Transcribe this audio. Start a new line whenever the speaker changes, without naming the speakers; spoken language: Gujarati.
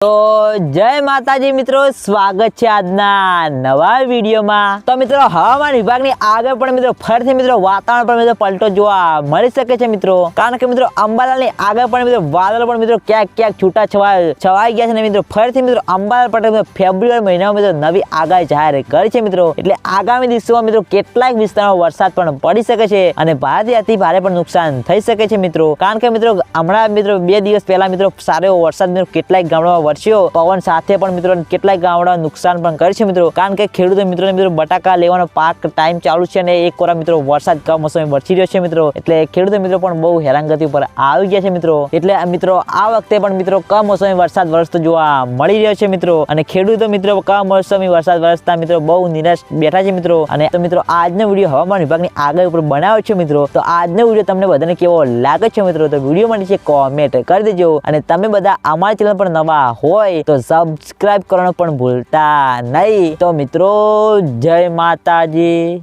તો જય માતાજી મિત્રો, સ્વાગત છે આજના નવા વિડીયોમાં. તો મિત્રો, હવામાન વિભાગની આગળ પણ મિત્રો, ફરીથી મિત્રો, વાતાવરણ પણ મિત્રો પલટો જોવા મળી શકે છે મિત્રો. કારણ કે મિત્રો, અંબાલાલની આગળ પણ મિત્રો, વાદળ પણ મિત્રો ક્યાંક ક્યાંક છૂટા છવાય છવાઈ ગયા છે ને મિત્રો, ફરીથી મિત્રો, અંબાલાલ પટેલ મિત્રો, ફેબ્રુઆરી મહિનામાં મિત્રો નવી આગાહી જાહેર કરી છે મિત્રો. એટલે આગામી દિવસોમાં મિત્રો કેટલાક વિસ્તારોમાં વરસાદ પણ પડી શકે છે અને ભારેથી અતિ ભારે પણ નુકસાન થઈ શકે છે મિત્રો. કારણ કે મિત્રો, હમણાં મિત્રો, બે દિવસ પહેલા મિત્રો, સારો વરસાદ મિત્રો કેટલાક ગામડામાં વરસ્યો. પવન સાથે પણ મિત્રો કેટલાય ગામડા નુકસાન પણ કરે છે મિત્રો. કારણ કે ખેડૂતો મિત્રો મિત્રો બટાકા લેવાનો પાક ટાઈમ ચાલુ છે અને એક કોરા મિત્રો વરસાદ કમોસમે વરસી રહ્યો છે મિત્રો. એટલે ખેડૂતો મિત્રો પણ બહુ હેરાનગતિ ઉપર આવી ગયા છે મિત્રો. એટલે મિત્રો આ વખતે પણ મિત્રો કમોસમી વરસાદ વરસતો જોવા મળી રહ્યો છે મિત્રો. અને ખેડૂતો મિત્રો કમોસમી વરસાદ વરસતા મિત્રો બહુ નિરાશ બેઠા છે મિત્રો. અને તો મિત્રો આજનો વીડિયો હવામાન વિભાગની આગળ ઉપર બનાવ્યો છે મિત્રો. તો આજનો વીડિયો તમને બધાને કેવો લાગે છે મિત્રો? તો વીડિયો માટે છે કોમેન્ટ કરી દેજો. અને તમે બધા અમારા ચેનલ પર નવા હોય તો સબસ્ક્રાઇબ કરવાનું પણ ભૂલતા નહીં. તો મિત્રો જય માતાજી.